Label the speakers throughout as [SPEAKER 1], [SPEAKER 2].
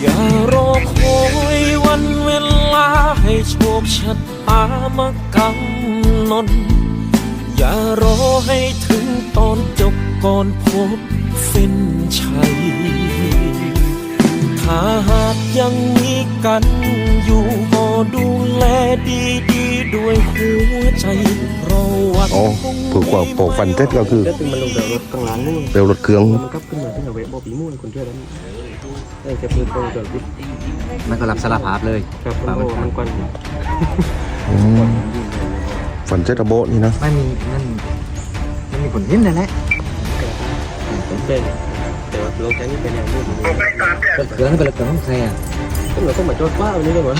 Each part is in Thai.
[SPEAKER 1] อย่ารอคอยวันเวลาให้โชคชะตามากำหนดอย่ารอให้ถึงตอนจบก่อนพบเส้นชัย ถ้าหากยังมีกันอยู่ก็ดูแลดีๆด้วยหัวใจเราวัน
[SPEAKER 2] อ๋อ
[SPEAKER 1] คง
[SPEAKER 2] ผูกกว่าปกฟันเท็จก็คือ
[SPEAKER 3] ก็คือมันลงเดือรถกลางหลังนี่
[SPEAKER 2] เร็วรถเครื่อง
[SPEAKER 3] มันก็ขึ้นมาที่เอาเว บอปีม่วนคนเชื่อแล้วเอ้ยจะปืนตรงเกิดวิทย์
[SPEAKER 4] มันก็รับสารภาพเลย
[SPEAKER 3] กับมันโมันกวน
[SPEAKER 2] อืมฟันเท็จระโบะนี่นะ
[SPEAKER 4] ไม่มีมันมันมีผลเห็นนั่นแหละ
[SPEAKER 3] ผมเป็นแต่ว่าเราแค่นี้เป็นอย่างนี้
[SPEAKER 4] รถเครื่องนี่เป็นรถเครื่องของใครอะ
[SPEAKER 3] ก็เหมือนต้องมาจอดป้าวันนี้เลยเหรอ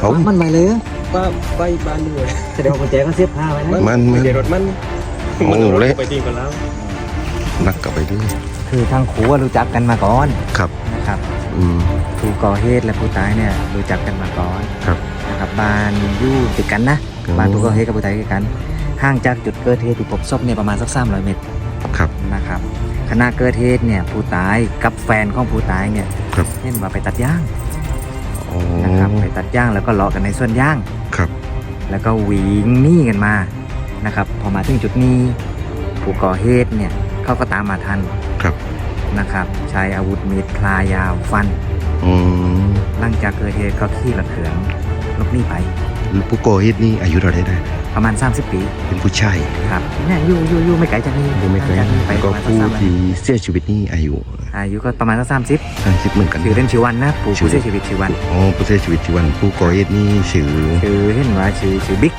[SPEAKER 2] เขา
[SPEAKER 4] มันไปเลยอะ
[SPEAKER 3] ป้าไปบ้านด้วย
[SPEAKER 4] แสดงว่ากุญแจก็เสียบผ้าไว้นะ
[SPEAKER 2] มันมัน
[SPEAKER 3] เดี๋ยวรถมัน
[SPEAKER 2] โอ้เละ
[SPEAKER 3] ไปตีกันแล้ว
[SPEAKER 2] นักกลับไปด้วย
[SPEAKER 4] คือทางครูอะรู้จักกันมาก่อน
[SPEAKER 2] ครับ
[SPEAKER 4] นะครับ
[SPEAKER 2] อืม
[SPEAKER 4] ผู้ก่อเหตุและผู้ตายเนี่ยรู้จักกันมาก่อน
[SPEAKER 2] ครับ
[SPEAKER 4] นะครับบ้านอยู่ติดกันนะ
[SPEAKER 2] อืม
[SPEAKER 4] บ้านผู้ก่อเหตุกับผู้ตายติดกัน ห่างจากจุดเกิดเหตุที่พบศพเนี่ยประมาณสัก300เมตร
[SPEAKER 2] ครับ
[SPEAKER 4] นะครับขณะเกิดเหตุเนี่ยผู้ตายกับแฟนของผู้ตายเนี่ย
[SPEAKER 2] ครับ
[SPEAKER 4] เห็นว่าไปตัดย่าง
[SPEAKER 2] อ๋อ
[SPEAKER 4] นะครับไปตัดย่างแล้วก็เลาะกันในส่วนย่าง
[SPEAKER 2] ครับ
[SPEAKER 4] แล้วก็วิ่งหนีกันมานะครับพอมาถึงจุดนี้ผู้ก่อเหตุเนี่ยเขาก็ตามมาทัน
[SPEAKER 2] ครับ
[SPEAKER 4] นะครับ ใช้อาวุธมีดพลายาวฟัน
[SPEAKER 2] อืม
[SPEAKER 4] หลังจากเกิดเหตุก็ขี่รถเขืองหลบหนีไป
[SPEAKER 2] ผู้ก่อเหตุนี่อายุเท่าไหร่ได้
[SPEAKER 4] ประมาณ 30 ปี
[SPEAKER 2] เป็นผู้ชาย
[SPEAKER 4] ครับเนี่ยอยู่อยู่อยู่ไม่ไกลจากนี้
[SPEAKER 2] ดูไม่เคย
[SPEAKER 4] ห่างจากนี้ไป
[SPEAKER 2] แล้ว
[SPEAKER 4] ป
[SPEAKER 2] ก็
[SPEAKER 4] ระมาณสัก
[SPEAKER 2] ผู้
[SPEAKER 4] สาม
[SPEAKER 2] ที่เสียชีวิตนี่อายุ
[SPEAKER 4] อายุก็ประมาณสักสามสิบ
[SPEAKER 2] สามสิบเหมือนกัน
[SPEAKER 4] ชื่อเล่นชื่อวันนะผู้
[SPEAKER 2] ชื่อ
[SPEAKER 4] ผู้เสียชีวิตชื่อวัน
[SPEAKER 2] อ๋อผู้เสียชีวิตที่วันผู้ก่อเหตุนี่ชื่อ
[SPEAKER 4] ชื่อเห็นว่าชื่อชื่อบิ๊ก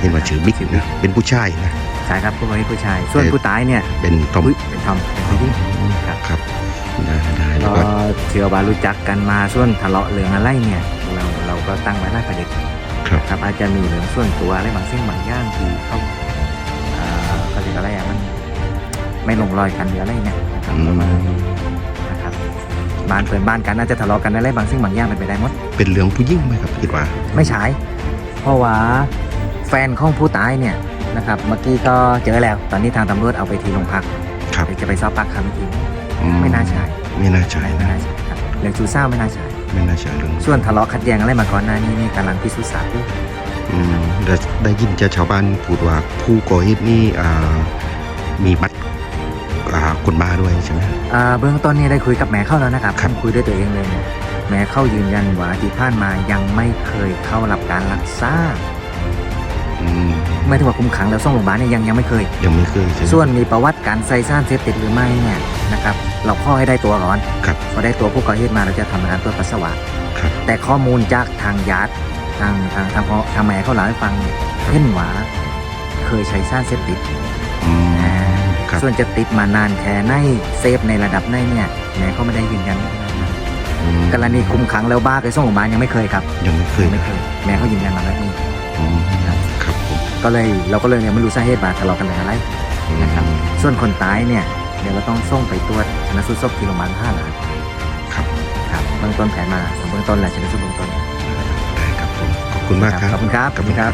[SPEAKER 2] เห็นว่าชื่อบิ๊กนะเป็นผู้ชายนะ
[SPEAKER 4] ใช่ครับผู้ก่อเหตุผู้ชาย ส่วน
[SPEAKER 2] เอ่อ
[SPEAKER 4] ผู้ตายเนี่ย
[SPEAKER 2] เป็นทอม
[SPEAKER 4] อุ๊ยเป็นทอมเป็นผู้หญิงครับ
[SPEAKER 2] ครับได้ได้แล้ว
[SPEAKER 4] ก็
[SPEAKER 2] ก็
[SPEAKER 4] เชื่อว่ารู้จักกันมาส่วนทะเลาะเรื่องอะไรเนี่ยเราเราก็ตั้งไว้หน้าประเด็น
[SPEAKER 2] ครับ
[SPEAKER 4] ครับอาจจะมีเรื่องส่วนตัวอะไรบางสิ่งบางอย่างที่เขาเอ่อเขาเรียกอะไรอะมันไม่ลงรอยกันหรืออะไรเนี่ยนะครับ
[SPEAKER 2] อื
[SPEAKER 4] ประมาณ
[SPEAKER 2] ม
[SPEAKER 4] นะครับบ้านเปิดบ้านกันน่าจะทะเลาะกันอะไรบางสิ่งบางอย่างเป็นไปได้หมด
[SPEAKER 2] เป็นเรื่องผู้หญิงไหมครับคิดว่า
[SPEAKER 4] ไม่ใช่เพราะว่าแฟนของผู้ตายเนี่ย นะครับ เมื่อกี้ก็เจอแล้ว ตอนนี้ทางตำรวจเอาไปที่โรงพัก
[SPEAKER 2] ครับ
[SPEAKER 4] เดี๋ยวจะไปสอบปากคำอีกที
[SPEAKER 2] อื
[SPEAKER 4] ไม่น่าใช่
[SPEAKER 2] ไม่น่าใช่
[SPEAKER 4] ไม่
[SPEAKER 2] นะ
[SPEAKER 4] น่าใช่ครับเรื่องชู้สาวไม่น่าใช่
[SPEAKER 2] ไม่น่าใช่เรื่อง
[SPEAKER 4] ส่วนทะเลาะขัดแย้งอะไรมาก่อนหน้านี้นี่กำลังพิสูจน์ทราบอยู่
[SPEAKER 2] อืมได้ได้ยินจากชาวบ้านพูดว่าผู้ก่อเหตุนี่อ่ามีบัตรอ่าคนบ้าด้วยใช่ไหม
[SPEAKER 4] อ่าเบื้องต้นนี่ได้คุยกับแม่เข้าแล้วนะครับ
[SPEAKER 2] ครับ
[SPEAKER 4] คุยด้วยตัวเองเลยเนี่ยแม่เข้ายืนยันว่าที่ผ่านมายังไม่เคยเข้ารับการรักษา
[SPEAKER 2] อืม
[SPEAKER 4] ไม่ถึงว่าคุมขังแล้วส่งโรงพยาบาลเนี่ยยังยังไม่เคย
[SPEAKER 2] ยังไม่เคยใช่ไหม
[SPEAKER 4] ส่วนมีประวัติการใส่สารเสพติดหรือไม่เนี่ยนะครับเราข้อให้ได้ตัวก่อน
[SPEAKER 2] ครับ
[SPEAKER 4] พอได้ตัวผู้ก่อเหตุมาเราจะทำการตรวจปัสสาวะ
[SPEAKER 2] ครับ
[SPEAKER 4] แต่ข้อมูลจากทางญาติทางทางทางพ่อทางแม่เขาเล่าให้ฟังเนี่ยเห็นว่าเคยใช้สารเสพติด
[SPEAKER 2] อืม ครับ
[SPEAKER 4] ส่วนจะติดมานานแค่ไหนเซฟในระดับไหนเนี่ยแม่เขาไม่ได้ยืนยัน
[SPEAKER 2] อืม
[SPEAKER 4] กรณีคุมขังแล้วบ้าเคยส่งโรงพยาบาลยังไม่เคยครับ
[SPEAKER 2] ยังไม่เคย
[SPEAKER 4] ยังไม่เคยแม่เขายืนยันมาแบบนี้
[SPEAKER 2] อืมครับผม
[SPEAKER 4] ก็เลยเราก็เลยยังไม่รู้สาเหตุว่าทะเลาะกันเรื่องอะไรนะครับส่วนคนตายเนี่ยเดี๋ยวเราต้องส่งไปตรวจชนะสูตรศพที่โรงพยาบาลท่าหลาน
[SPEAKER 2] ครับ
[SPEAKER 4] ครับเบื้องต้นแผนมาเบื้องต้นแหละชนะสูตรเบื้องต้น
[SPEAKER 2] ได้ครับผมขอบคุณมากครับ
[SPEAKER 4] ขอบคุณครับขอบคุณครับ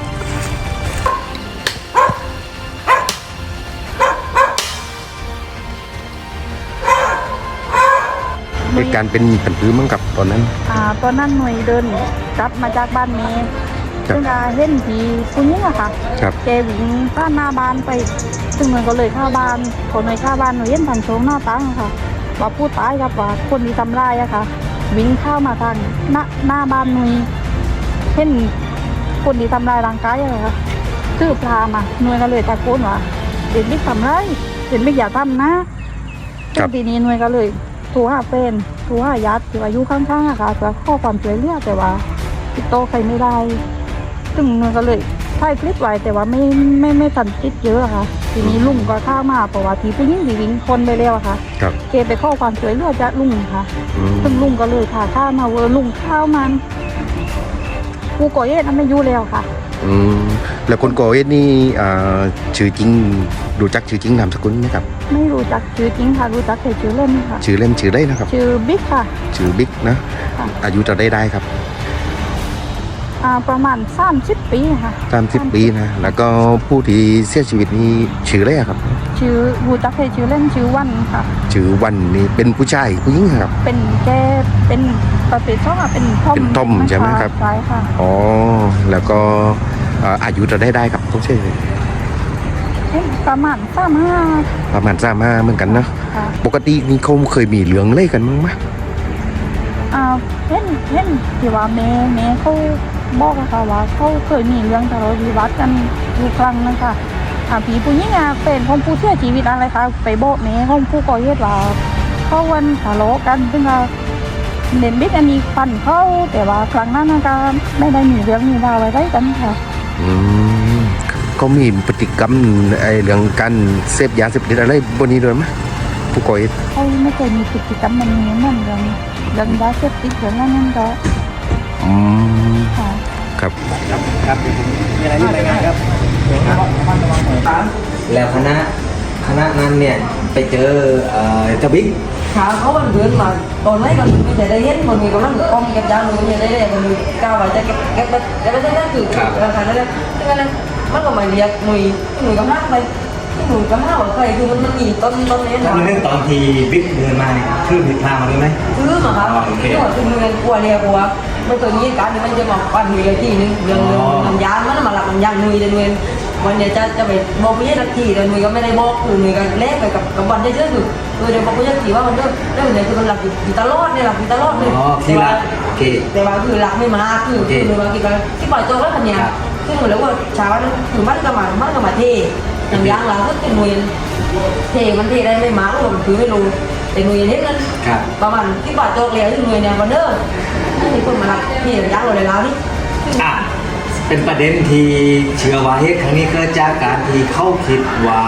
[SPEAKER 2] เหตุการณ์เป็นเป็นพื้นมั้งกับตอนนั้น
[SPEAKER 5] อ่าตอนนั้นหน่วยเดินกลับมาจากบ้านเมย์
[SPEAKER 2] ครับ
[SPEAKER 5] ซึ่งอาเห็นผีผู้หญิงอะค่ะ
[SPEAKER 2] ครับ
[SPEAKER 5] แกวิ่งข้ามหน้าบ้านไป ซึ่งหน่วยก็เลยเข้าบ้านพอหน่วยเข้าบ้านหน่วยเห็นทางโชงหน้าตั้งค่ะว่าผู้ตายกับว่าคนที่ทำร้ายอะค่ะ วิ่งเข้ามาทางหน้าหน้าบ้านหน่วยเห็นคนที่ทำร้ายร่างกายอะค่ะตื้อพลามาหน่วยก็เลยตะโกนว่าเด็กไม่ทำไรายเด็กไม่อย่าทำนะ
[SPEAKER 2] ครับ
[SPEAKER 5] ซึ่งทีนี้หน่วยก็เลยโทรหาแฟนโทรหาญาติที่อายุข้างๆอะค่ะจะข้อความช่วยเหลือแต่ว่าติดต่อใครไม่ได้ ซึ่งมันก็เลยถ่ายคลิปไว้แต่ว่าไม่ไม่ไม่ทันคลิปเยอะอะค่ะ ทีนี้ลุงก็เข้ามาเพราะว่าทีผู้หญิงที่วิ่งคนไปแล้วอะค่ะ
[SPEAKER 2] ครับ
[SPEAKER 5] เกไปข้อความช่วยเหลือจากลุงค่ะ
[SPEAKER 2] อืม
[SPEAKER 5] ซึ่งลุงก็เลยพาข้ามาเวอร์ลุงข้าวมันผู้ก่อเหตุนั้นไม่อยู่แล้วค่ะ
[SPEAKER 2] อืมแล้วคนก่อเหตุนี่อ่าชื่อจริงรู้จักชื่อจริงนามสกุลไหมครับ
[SPEAKER 5] ไม่รู้จักชื่อจริงค่ะ รู้จักแต่ชื่อเล่นค่ะ
[SPEAKER 2] ชื่อเล่นชื่อได้นะครับ
[SPEAKER 5] ชื่อบิ๊กค่ะ
[SPEAKER 2] ชื่อบิ๊กนะ
[SPEAKER 5] ค่ะ
[SPEAKER 2] อายุจะได้ได้ครับ
[SPEAKER 5] อ่าประมาณสามสิบปีค่ะ
[SPEAKER 2] สามสิบปีนะ แล้วก็ผู้ที่เสียชีวิตนี่ชื่ออะไรอะครับ
[SPEAKER 5] ชื่อรู้จักแต่ชื่อเล่นชื่อวันค่ะ
[SPEAKER 2] ชื่อวันนี่เป็นผู้ชายผู้หญิงครับ
[SPEAKER 5] เป็นแกเป็นประเภทช่องอะเป็นท่อม
[SPEAKER 2] เป็นท่อมใช่ไหมครับ
[SPEAKER 5] ใช่ค่ะ
[SPEAKER 2] อ๋อ แล้วก็เอ่ออายุจะได้ได้ครับต้องใช่
[SPEAKER 5] เอ๊ะประมาณสามห้า
[SPEAKER 2] ประมาณสามห้าเหมือนกันเนาะ
[SPEAKER 5] ค่ะ
[SPEAKER 2] ปกตินี่เขาเคยมีเรื่องเล่กันมั้งไหม
[SPEAKER 5] อ่าเห็นเห็นที่ว่าแม่แม่เขา บอกอะค่ะว่าเขาเคยมีเรื่องทะเลาะวิวาทกันอยู่ครั้งนึงค่ะอ่าผีผู้หญิงอะเป็นของผู้เสียชีวิตอะไรคะไปบอกแม่ของผู้ก่อเหตุว่าเขาวันทะเลาะกันซึ่งว่าเด่นบิดอันนี้ฟันเขาแต่ว่าครั้งนั้นนะคะไม่ได้มีเรื่องมีราวอะไรกันค่ะ
[SPEAKER 2] อืมเขามีพฤติกรรมไอ้เรื่องการเสพยาเสพติดอะไรบนนี้ด้วยไหมผู้ก่อเหตุ
[SPEAKER 5] เขาไม่เคยมีพฤติกรรมมันนี้เหมือนเรื่องเรื่องยาเสพติดเรื่องนั้นนั่นก็
[SPEAKER 2] อืม
[SPEAKER 5] ค่ะ
[SPEAKER 2] ครับ
[SPEAKER 6] ครับมีอะไรนี่รายงานครับ
[SPEAKER 7] แล้วคณะคณะนั้นเนี่ยไปเจอเอ่อเจ้าบิ๊ก
[SPEAKER 8] ขาเขามันเดินมาตอนไหนก็ไม่ได้ได้เห็นมันมีกำลังกอมเก็บยางมือเนี่ยได้ได้มันมีก้าวไปจะเก็บเก็บเก็บไปได้คือราคาได้ได้ซึ่งอันนั้นมันก็มาเรียกหน่วยหน่วยกำลังไปหน่วยกำลังว่าใครคือมันมันมีต้นต้นนี้
[SPEAKER 7] ตอนนั้นตอนที่บิ๊กเดินมาเนี่ยคือผิดทางมาด้วยไหม
[SPEAKER 8] ซื้อมาครับที่ว่าคือเงินกลัวเรียกว่า มันเคยมีการที่มันจะมาปั้นหน่วยที่นึงเรื่องน้ำยางมันมาหลักน้ำยางหน่วยเดือนวันเนี้ยจะจะไปบอกพี่ยักษ์ทีแต่หน่วยก็ไม่ได้บอกคือหน่วยก็แลกไปกับกับวันได้เชื่อคือเออเดี๋ยวบอกพี่ยักษ์ทีว่ามันเรื่องเรื่องไหนคือมันหลักอยู่ตลอดเนี่ยหลักอยู่ตลอดเลย
[SPEAKER 7] อ๋อที่ละโอเค
[SPEAKER 8] แต่ว่าคือรักไม่มาคือ
[SPEAKER 7] โอเค
[SPEAKER 8] คือว่ากี่ก็ที่ปล่อยตัวแล้วคันเนี้ย
[SPEAKER 7] ครับ
[SPEAKER 8] ซึ่งเหมือนแล้วว่าเช้านั้นคือมันก็มามันก็มาเทอย่างยางหลังก็เป็นมวย เทมันเทได้ไม่มาก็ผมคือไม่รู้แต่มวยนี้นั้น
[SPEAKER 7] ครับ
[SPEAKER 8] ประมาณที่ปล่อยตัวเลยที่มวยเนี่ยวันเด้อนี่มีคนมารับเทยางเราเลยแล้วนี่
[SPEAKER 7] อะเป็นประเด็นที่เชื่อว่าเหตุครั้งนี้เกิดจากการที่เขาคิดว่า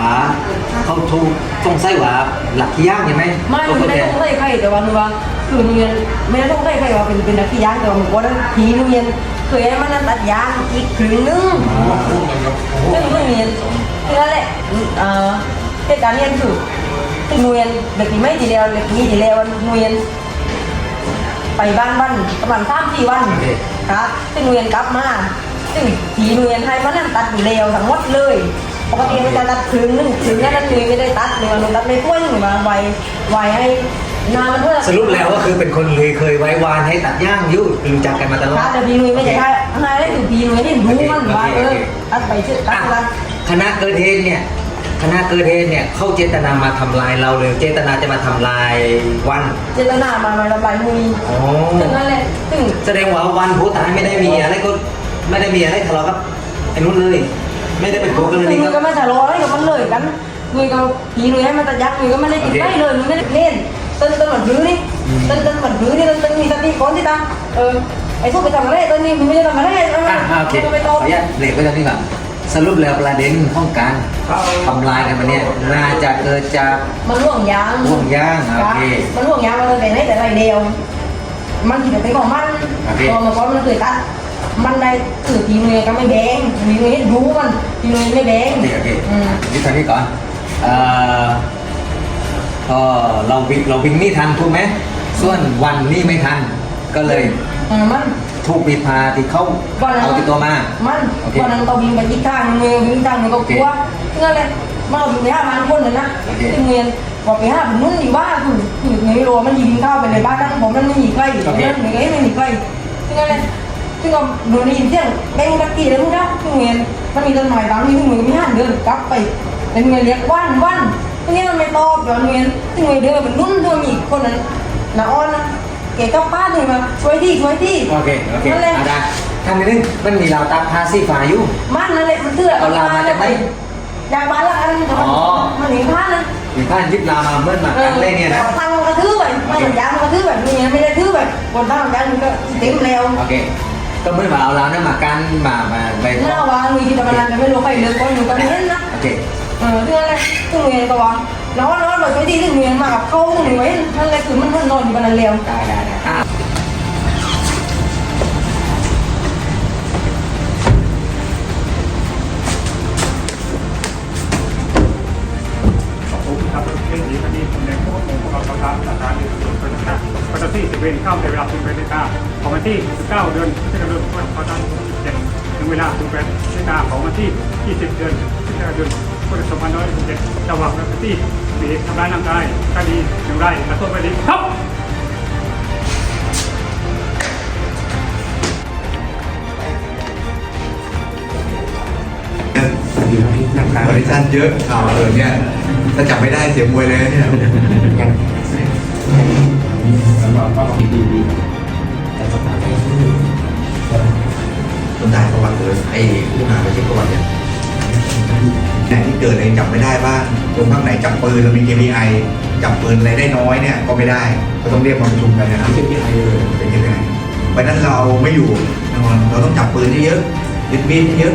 [SPEAKER 7] เขาถูกต้องใส่ว่าหลักที่ย่างใช่ไหม
[SPEAKER 8] ไม่ไม่ได้ต้องได้ใครแต่ว่าหนูว่าคือหนูเรียนไม่ได้ต้องได้ใครว่าเป็นเป็นนักที่ยางแต่ว่าหนูว่าทีหนูเรียนเคยให้มันตัดยางอีกครึ่งนึงซึ่งไม่มีคือนั่นแหละเอ่อ เหตุการณ์นี้คือที่หน่วยเด็กที่ไม่ดีแล้วเด็กนี้ดีแล้วหน่วยไปบ้านวันประมาณสามสี่วันครับซึ่งหน่วยกลับมาซึ่งทีหน่วยให้มันนั่นตัดอยู่แล้วทั้งหมดเลยปกติมันจะตัดถึงนึงถึงนั้นหน่วยไม่ได้ตัดหน่วยมันตัดไม่ถ้วยหน่วยมาไวไวให้นามันเพื่อ
[SPEAKER 7] สรุปแล้วก็คือเป็นคนเคยเคยไว้วานให้ตัดย่างอยุ่รู้จักกันมาตลอ
[SPEAKER 8] ครั
[SPEAKER 7] ด
[SPEAKER 8] บแต่พีหน่วยไม่ใช่ให้ได้ถึงพีหน่วยนี่รู้มันว่าเออตัดไปชื่อตัด
[SPEAKER 7] อะ
[SPEAKER 8] อะไร
[SPEAKER 7] คณะเกิดเหตุเนี่ย คณะเกิดเหตุเนี่ยเขาเจตนามาทำลายเราเลยเจตนาจะมาทำลายวัน
[SPEAKER 8] เจตนามามาละลายมุย
[SPEAKER 7] อ๋อ
[SPEAKER 8] ถึงนั่นแหละถึง
[SPEAKER 7] แสดงว่าวันผู้ตายไม่ได้มีอะไรก็ไม่ได้มีอะไรทะเลาะกับไอ้นุชเลย ไม่ได้เป็นโกกันเลย
[SPEAKER 8] คือ
[SPEAKER 7] ค
[SPEAKER 8] มื
[SPEAKER 7] รั
[SPEAKER 8] อบก็ไม่ทะเลาะอะไรกับมันเลยกันมือก็ผีมือให้มันตะยักมือก็ไม่ได้กินได้เลยมือไม่ได้เล่นต้นต้นหมันพื้นนี่ต้นต้นหมันพื้นนี่ต้นต้นมีสติก่อนที่ตาเออไอ้พวกไปทำอะไรต้นนี้มึงไม่ได้ทำอะไร
[SPEAKER 7] อะอะโอเคข
[SPEAKER 8] ไป
[SPEAKER 7] อ
[SPEAKER 8] โต
[SPEAKER 7] อนุญาตเบรกไว้ตรงนี้ก่อน สรุปแล้วประเด็นของการทำลายกันมาเนี่ยน่าจะเกิดจาก
[SPEAKER 8] มันห่วงยาง
[SPEAKER 7] ห่วงยางโอเค
[SPEAKER 8] มันห่วงยางมันแต่ไหนแต่ไรเดียว มันผิดเป็นของมัน
[SPEAKER 7] โอเค
[SPEAKER 8] พอมาพอมันเคยตัดมันได้ถือผีมือก็ไม่แดงผีมือรู้มันผีมือไม่แดง
[SPEAKER 7] โอเคโอเค
[SPEAKER 8] อืม
[SPEAKER 7] นี่ทางนี้ก่อนเอ่อพอเราวิ่งเราวิ่งนี่ทันถูกไหมส่วนวันนี่ไม่ทันก็เลย
[SPEAKER 8] เออมัน
[SPEAKER 7] ถูกปีพาที่เขา
[SPEAKER 8] วันนั้น
[SPEAKER 7] เอาติดตัวมา
[SPEAKER 8] มัน
[SPEAKER 7] โอเค
[SPEAKER 8] วันนั้นก็วิ่งไปที่ข้างมือวิ่งทางมือก็กลัวนั่นแหละมันเอาอยู่ในห้าพันคนเลยนะ
[SPEAKER 7] โอเค
[SPEAKER 8] ที่เงินบอกไปห้าพันนุ่นดีว่าคือคือเงินไม่รู้มันยิงเข้าไปในบ้านนั่งผมนั่นไม่มีใครนั่นเงินไม่มีใครที่นั่นแหละซึ่งก็ดูได้ยินเสียงแบงตะกี้เลยมึงนะที่เงินมันมีต้นไม้บางที่ที่เงินไม่หันเดินกลับไปเป็นเงินเรียกว่านว่านที่นี่มันไม่ตอบเดี๋ยวเงินที่เงินเดินเป็นนุ่นตัวมีคนนั้นน้าอ้อนนะเก๋ก็ป้าเลยมาช่วยที่ช่วยที่
[SPEAKER 7] โอเค โอเค
[SPEAKER 8] นั่นแหละ
[SPEAKER 7] อาจารย์ทำนิดนึงมันมีราวตากผ้าสีฟ้าอยู่
[SPEAKER 8] มันนั่นแหละมันเตื้อ
[SPEAKER 7] เอาลามาจากไหน
[SPEAKER 8] อยากบ้านละอันแต่มัน
[SPEAKER 7] อ๋อ
[SPEAKER 8] มันหนีพลาดนะ
[SPEAKER 7] มีผ้ายึดราวมาเมื่อมากันเลยเนี่ยนะ
[SPEAKER 8] ทางมันกระทืบไปมันเหมือนยางมันกระทืบแบบนี้ไม่ได้ทืบแบบบนทางยางมันก็เต็มแล้ว
[SPEAKER 7] โอเคก็เมื่อมาเอาราวนั้นมากันมามาไป
[SPEAKER 8] หน้าวางมีกิจกรรมไม่รู้ใครเลือกก็อยู่กันเห็นนะ
[SPEAKER 7] โอเค
[SPEAKER 8] เออเรื่องอะไรตึงเงินตัวน้องน้องแบบที่ตึงเงินมากับเขาตึงเงินนั่นแหละคือมันมันนอนอยู่กันแล้ว
[SPEAKER 7] ได้ได้ได้อะ
[SPEAKER 9] ครับเรื่องนี้คดีผมในพวกผมพวกเราประกาศสถานในส่วนเป็นต่างๆวันที่10เวรเข้าในเวลา10เวรนาฬิกาของวันที่19เดือนพฤศจิกายนพุทธศักราช27ถึงเวลา10เวรนาฬิกาของวันที่ 20 เดือนพฤศจิกายน พุทธศักราช2567จังหวัดพื้นที่สีทำร้ายร่างกายคดีอยู่งไร่และโทษไปดีครับ
[SPEAKER 10] บริษัทเยอะข่าวเลยเนี่ย ถ้าจับไม่ได้เสียมวยเลยเนี่ยยับสมบันตายประวัติเลยไอ้ผู้หาไม่ใช่ประวัติเนี่ย ไหนที่เกิดอะไรจับไม่ได้บ้างตรงข้างไหนจับปืนเรามี KPI จับปืนอะไรได้น้อยเนี่ยก็ไม่ได้ก็ต้องเรียกมาประชุมกันนะครับ KPI เลยเป็น KPI เพราะฉะนั้นเราไม่อยู่แน่นอนเราต้องจับปืนให้เยอะยึดมีดให้เยอะ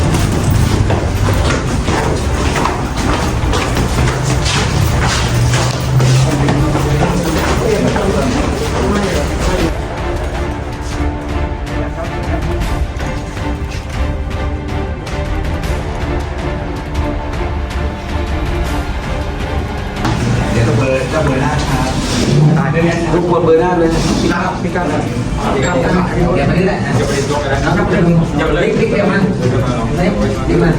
[SPEAKER 10] เดียวมันเล็กดิ้งมัน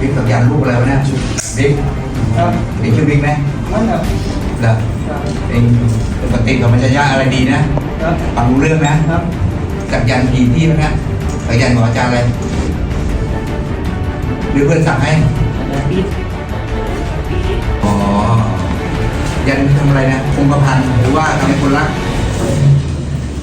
[SPEAKER 10] บิ๊กสัญญาณรูปอะไรวะเนี่ยบิ๊กบิ๊กชื่อบิ๊กไหมไม่ครับเหรอเองปกติกับมันจะยากอะไรดีนะฟังรู้เรื่องนะสัญญาณทีที่มันนะสัญญาณของอาจารย์อะไรหรือเพื่อนสั่งให้อ๋อยันทำอะไรนะคงกระพันหรือว่าทำให้คนรัก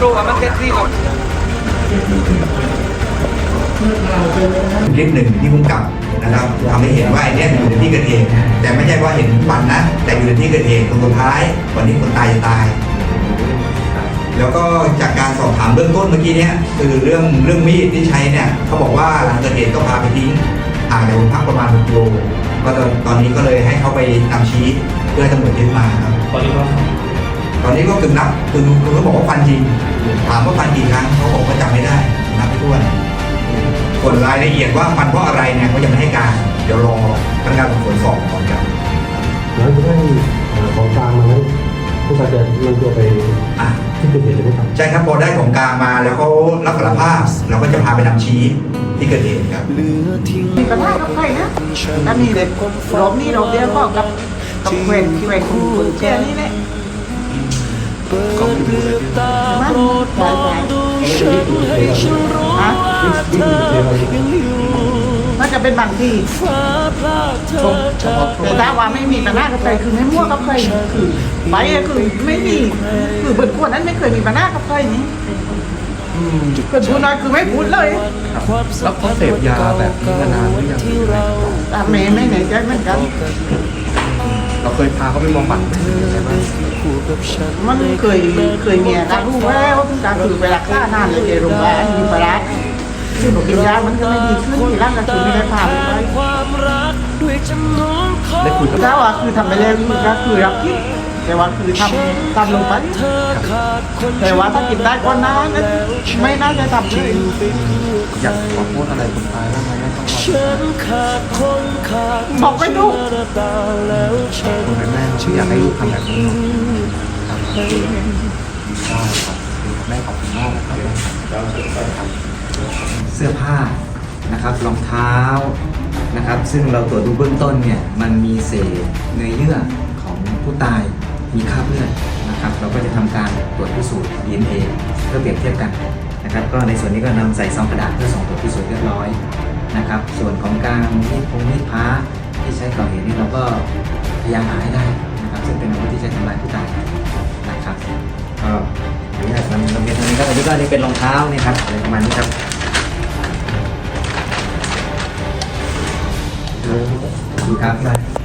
[SPEAKER 10] ดู
[SPEAKER 11] ว่ามันเซ็กซี่ก่อน
[SPEAKER 10] คลิปหนึ่งที่พุ่งกลับนะครับทำให้เห็นว่าไอ้เนี่ยอยู่ในที่เกิดเหตุแต่ไม่ใช่ว่าเห็นฟันนะ แต่อยู่ในที่เกิดเหตุตรงสุดท้ายวันที่คนตายจะตาย แล้วก็จากการสอบถามเบื้องต้นเมื่อกี้เนี่ยคือเรื่องเรื่องมีดที่ใช้เนี่ยเขาบอกว่าหลังเกิดเหตุก็พาไปทิ้งห่างจากโรงพักประมาณ6กิโลก็ตอนตอนนี้ก็เลยให้เขาไปนำชี้เพื่อให้ตำรวจยึดมาครับตอนนี้ก็ ตอนนี้ก็กึ่งนับกึ่งกึ่งเขาบอกว่าฟันจริงถามว่าฟันกี่ครั้งเขาบอกว่าจำไม่ได้นับไม่ถ้วนส่วนรายละเอียดว่าฟันเพราะอะไรเนี่ยเขายังไม่ให้การ เดี๋ยวรอพนักงานสอบสวนสอบก่อนครับ
[SPEAKER 3] แล้วจะได้ของกลางมาไหมผู้ชายจะนำตัวไป
[SPEAKER 10] อะ
[SPEAKER 3] ที่เกิดเหตุหรือเปล่า
[SPEAKER 10] ใช่ครับพอได้ของกลางมาแล้วเขารับสารภาพเราก็จะพาไปนำชี้ที่เกิดเหตุครับ
[SPEAKER 12] มีปัญหากับใครนะถ้ามีแบบรอบนี้รอบเดียวก็กับกับแควนแควนคุณคุณแค่นี้แหละ มันหลายหลายฮะมันจะเป็นบางที่แต่ถ้าว่าไม่มีปัญหากับใครคือไม่มั่วกับใครคือไปอะคือไม่มีคือเบิดคนนั้นไม่เคยมีปัญหากับใครนี่เกิดพูดน้อยคือไม่พูดเลย
[SPEAKER 3] แล้วเขาเสพยาแบบนี้มานานหรือยัง
[SPEAKER 12] แต่แม่ไม่แน่ใจเหมือนกัน
[SPEAKER 3] เราเคยพาเขาไปบำบัด ใช่ไหม
[SPEAKER 12] มันเคยเคยมีอาการรู้แล้วถึงการคือไปรักษานานเลยในโรงพยาบาลมีปลาร้าคือบอกกินยามันก็ไม่ดีขึ้นทีร่างก็คือไม่ได้ผ่าไป
[SPEAKER 13] ความรักด้วยจำนวนของ
[SPEAKER 3] ได้คุยกับ
[SPEAKER 12] ถ้าว่าคือทำไปแล้วนี่ก็คือรับคิด แต่ว่าคือทำตามลงไปแต่ว่าถ้ากินได้ก็น้าไม่น่าจะทำเลย
[SPEAKER 3] อยากขอโทษอะไรคนตายบ้างไหมต้องขอ
[SPEAKER 13] ขาดคนขาด
[SPEAKER 12] บอกไม่ถู
[SPEAKER 3] คุณแม่ไม่อยากให้ลูกทำแบบนี้แม่ขอบคุณมากนะครับ
[SPEAKER 4] เสื้อผ้านะครับรองเท้านะครับ ซึ่งเราตรวจดูเบื้องต้นเนี่ยมันมีเศษเนื้อเยื่อของผู้ตาย มีคราบเลือดนะครับ เราก็จะทำการตรวจพิสูจน์ DNA เพื่อเปรียบเทียบกันนะครับ ก็ในส่วนนี้ก็นำใส่ซองกระดาษเพื่อส่งตรวจพิสูจน์เรียบร้อยนะครับ ส่วนของการมีดพงมีดพ้าที่ใช้ก่อเหตุนี่เราก็พยายามหาให้ได้นะครับ ซึ่งเป็นอาวุธที่ใช้ทำลายผู้ตายนะครับก็ออนุญาตนำนำเรียนตรงนี้ครับอันนี้ก็อันนี้เป็นรองเท้านี่ครับอะไรประมาณนี้ครับขอบคุณครับ